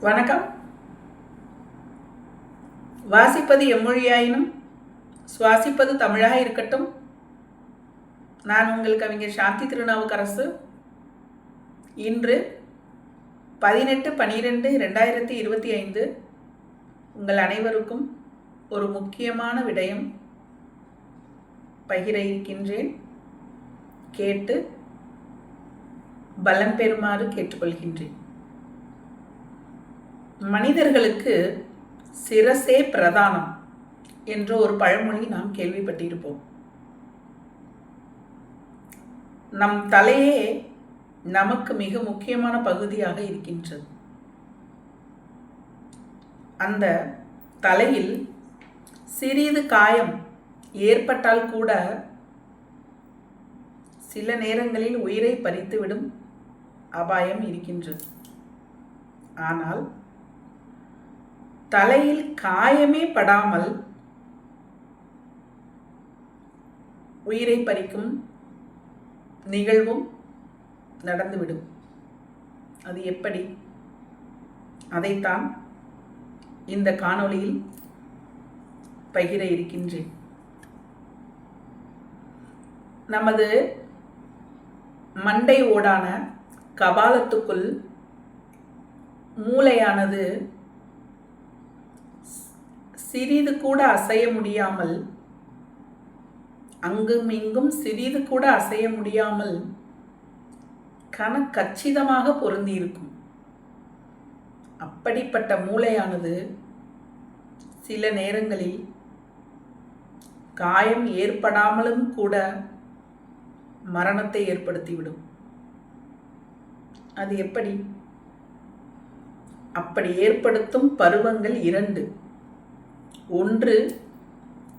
வணக்கம். வாசிப்பது எம்மொழியாயினும் சுவாசிப்பது தமிழாக இருக்கட்டும். நான் உங்கள் கவிஞர் சாந்தி திருநாவுக்கரசு. இன்று பதினெட்டு பனிரெண்டு ரெண்டாயிரத்தி இருபத்தி ஐந்து உங்கள் அனைவருக்கும் ஒரு முக்கியமான விடயம் பகிர இருக்கின்றேன். கேட்டு பலம் பெறுமாறு கேட்டுக்கொள்கின்றேன். மனிதர்களுக்கு சிரசே பிரதானம் என்ற ஒரு பழமொழி நாம் கேள்விப்பட்டிருப்போம். நம் தலையே நமக்கு மிக முக்கியமான பகுதியாக இருக்கின்றது. அந்த தலையில் சிறிது காயம் ஏற்பட்டால் கூட சில நேரங்களில் உயிரை பறித்துவிடும் அபாயம் இருக்கின்றது. ஆனால் தலையில் காயமே படாமல் உயிரை பறிக்கும் நிகழ்வும் நடந்துவிடும். அது எப்படி? அதைத்தான் இந்த காணொளியில் பகிர இருக்கின்றேன். நமது மண்டை ஓடான கபாலத்துக்குள் மூளையானது சிறிது கூட அசைய முடியாமல் அங்கும் இங்கும் சிறிது கூட அசைய முடியாமல் கன கச்சிதமாக பொருந்தி இருக்கும் அப்படிப்பட்ட மூளையானது சில நேரங்களில் காயம் ஏற்படாமலும் கூட மரணத்தை ஏற்படுத்திவிடும். அது எப்படி? அப்படி ஏற்படுத்தும் பருவங்கள் இரண்டு. ஒன்று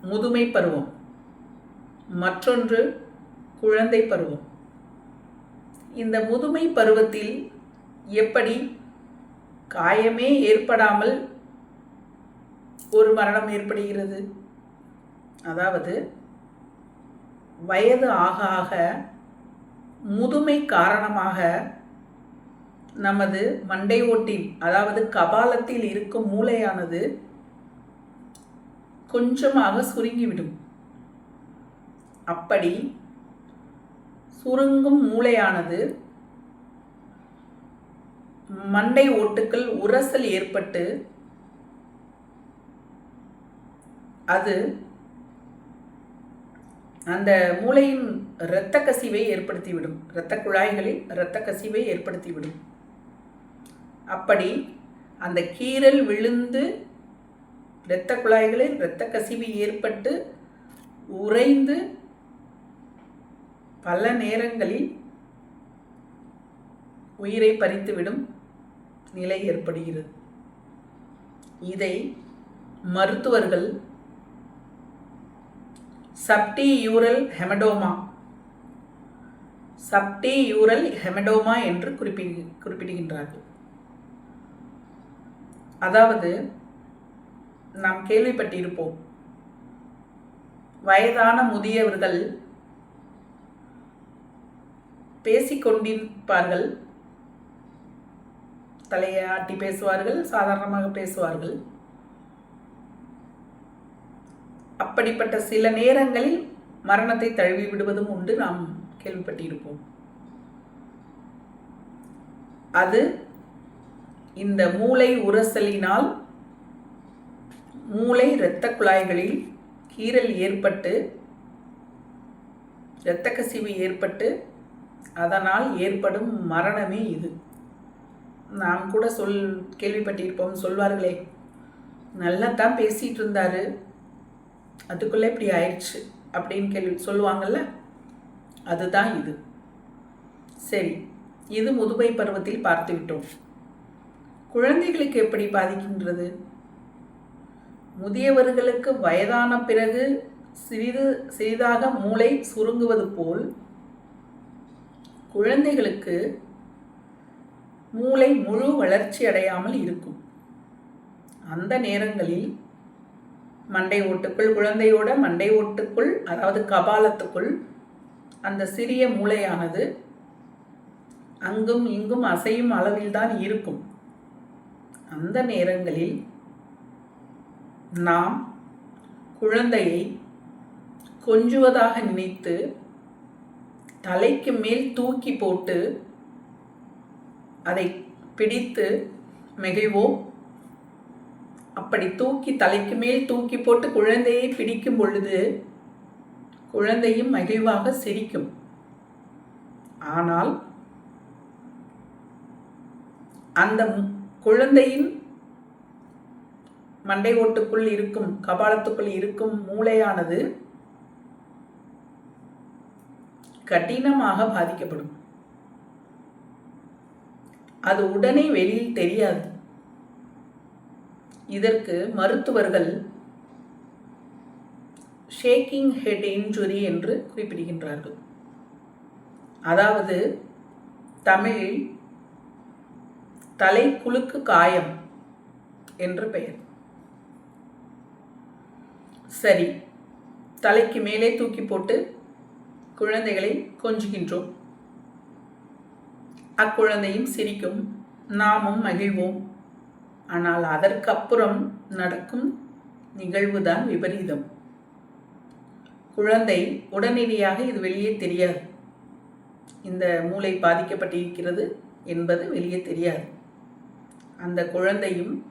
முதுமை பருவம் மற்றொன்று குழந்தை பருவம். இந்த முதுமை பருவத்தில் எப்படி காயமே ஏற்படாமல் ஒரு மரணம் ஏற்படுகிறது? அதாவது வயது ஆக ஆக முதுமை காரணமாக நமது மண்டை ஓட்டில் அதாவது கபாலத்தில் இருக்கும் மூளையானது கொஞ்சமாக சுருங்கிவிடும். அப்படி சுருங்கும் மூளையானது மண்டை ஓட்டுக்கள் உரசல் ஏற்பட்டு அது அந்த மூளையின் இரத்த கசிவை ஏற்படுத்திவிடும். இரத்த குழாய்களில் இரத்த கசிவை ஏற்படுத்திவிடும். அப்படி அந்த கீறல் விழுந்து இரத்த குழாய்களில் இரத்த கசிவு ஏற்பட்டு உறைந்து பல நேரங்களில் உயிரை பறித்துவிடும் நிலை ஏற்படுகிறது. இதை மருத்துவர்கள் சப்டி யூரல் ஹெமடோமா சப்டி யூரல் ஹெமடோமா என்று குறிப்பிடு குறிப்பிடுகின்றார்கள். அதாவது நாம் கேள்விப்பட்டிருப்போம். வயதான முதியவர்கள் பேசிக்கொண்டிருப்பார்கள். தலையை ஆட்டி பேசுவார்கள் சாதாரணமாக பேசுவார்கள். அப்படிப்பட்ட சில நேரங்களில் மரணத்தை தழுவி விடுவதும் உண்டு நாம் கேள்விப்பட்டிருப்போம். அது இந்த மூளை உரசலினால் மூளை இரத்த குழாய்களில் கீறல் ஏற்பட்டு இரத்த கசிவு ஏற்பட்டு அதனால் ஏற்படும் மரணமே இது. நாம் கூட சொல் கேள்விப்பட்டிருப்போம் சொல்வார்களே நல்லா தான் பேசிகிட்டு இருந்தார். அதுக்குள்ளே இப்படி ஆயிடுச்சு அப்படின்னு கேள்வி சொல்லுவாங்கள்ல அதுதான் இது. சரி இது முதுமை பருவத்தில் பார்த்து விட்டோம் குழந்தைகளுக்கு எப்படி பாதிக்கின்றது? முதியவர்களுக்கு வயதான பிறகு சிறிது சிறிதாக மூளை சுருங்குவது போல் குழந்தைகளுக்கு மூளை முழு வளர்ச்சி அடையாமல் இருக்கும். அந்த நேரங்களில் மண்டை ஓட்டுக்குள் குழந்தையோட மண்டை ஓட்டுக்குள் அதாவது கபாலத்துக்குள் அந்த சிறிய மூளையானது அங்கும் இங்கும் அசையும் அளவில்தான் இருக்கும். அந்த நேரங்களில் நாம் குழந்தையை கொஞ்சுவதாக நினைத்து தலைக்கு மேல் தூக்கி போட்டு அதை பிடித்து மிகைவோம். அப்படி தூக்கி தலைக்கு மேல் தூக்கி போட்டு குழந்தையை பிடிக்கும் பொழுது குழந்தையும் மகிழ்வாக சிரிக்கும். ஆனால் அந்த குழந்தையின் மண்டை ஓட்டுக்குள் இருக்கும் கபாலத்துக்குள் இருக்கும் மூளையானது கடினமாக பாதிக்கப்படும். அது உடனே வெளியில் தெரியாது. இதற்கு மருத்துவர்கள் ஷேக்கிங் ஹெட் இன்ஜுரி என்று குறிப்பிடுகின்றார்கள். அதாவது தமிழில் தலை குலுக்கு காயம் என்று பெயர். சரி. தலைக்கு மேலே தூக்கி போட்டு குழந்தைகளை கொஞ்சுகின்றோம். அக்குழந்தையும் சிரிக்கும். நாமும் மகிழ்வோம். ஆனால் அதற்கப்புறம் நடக்கும் நிகழ்வுதான் விபரீதம். குழந்தை உடனடியாக இது வெளியே தெரியாது. இந்த மூளை பாதிக்கப்பட்டிருக்கிறது என்பது வெளியே தெரியாது. அந்த குழந்தையும்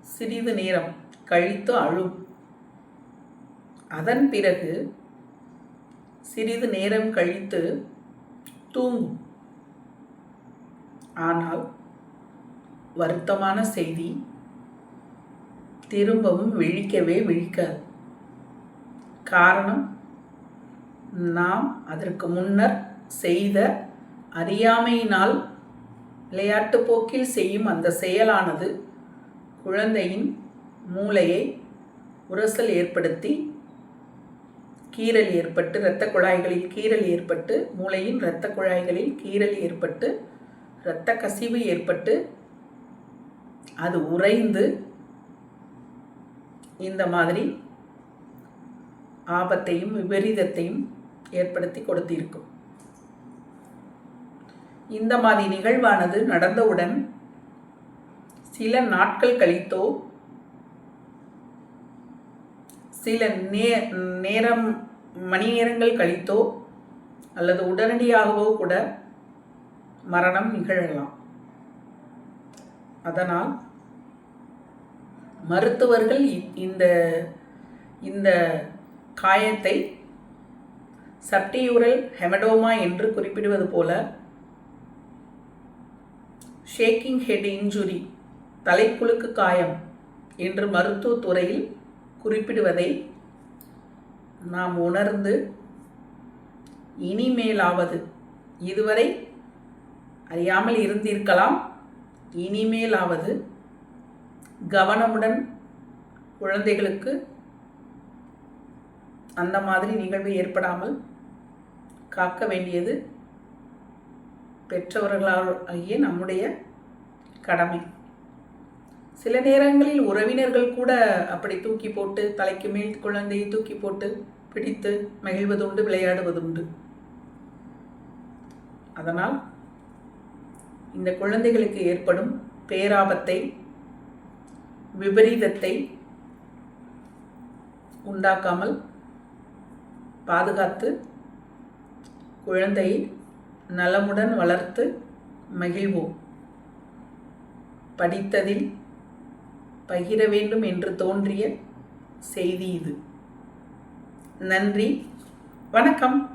சிறிது நேரம் கழித்து அழும். அதன் பிறகு சிறிது நேரம் கழித்து தூங்கும். ஆனால் வருத்தமான செய்தி திரும்பவும் விழிக்கவே விழிக்காது. காரணம் நாம் அதற்கு முன்னர் செய்த அறியாமையினால் விளையாட்டு போக்கில் செய்யும் அந்த செயலானது குழந்தையின் மூளையை உரசல் ஏற்படுத்தி கீறல் ஏற்பட்டு இரத்த குழாய்களில் கீறல் ஏற்பட்டு மூளையின் இரத்த குழாய்களில் கீறல் ஏற்பட்டு இரத்த கசிவு ஏற்பட்டு அது உறைந்து இந்த மாதிரி ஆபத்தையும் விபரீதத்தையும் ஏற்படுத்தி கொடுத்திருக்கும். இந்த மாதிரி நிகழ்வானது நடந்தவுடன் சில நாட்கள் கழித்தோ சில நே நேரம் மணி நேரங்கள் கழித்தோ அல்லது உடனடியாகவோ கூட மரணம் நிகழலாம். அதனால் மருத்துவர்கள் இந்த இந்த காயத்தை சப்டியூரல் ஹெமடோமா என்று குறிப்பிடுவது போல ஷேக்கிங் ஹெட் இன்ஜுரி தலைக்குழுக்கு காயம் என்று மருத்துவத்துறையில் குறிப்பிடுவதை நாம் உணர்ந்து இனிமேலாவது இதுவரை அறியாமல் இருந்திருக்கலாம் இனிமேலாவது கவனமுடன் குழந்தைகளுக்கு அந்த மாதிரி நிகழ்வு ஏற்படாமல் காக்க வேண்டியது பெற்றவர்களாகிய நம்முடைய கடமை. சில நேரங்களில் உறவினர்கள் கூட அப்படி தூக்கி போட்டு தலைக்கு மேல் குழந்தையை தூக்கி போட்டு பிடித்து மகிழ்வதுண்டு விளையாடுவதுண்டு. அதனால் இந்த குழந்தைகளுக்கு ஏற்படும் பேராபத்தை விபரீதத்தை உண்டாக்காமல் பாதுகாத்து குழந்தையை நலமுடன் வளர்த்து மகிழ்வோம். படித்ததில் பகிர வேண்டும் என்று தோன்றிய செய்தி இது. நன்றி. வணக்கம்.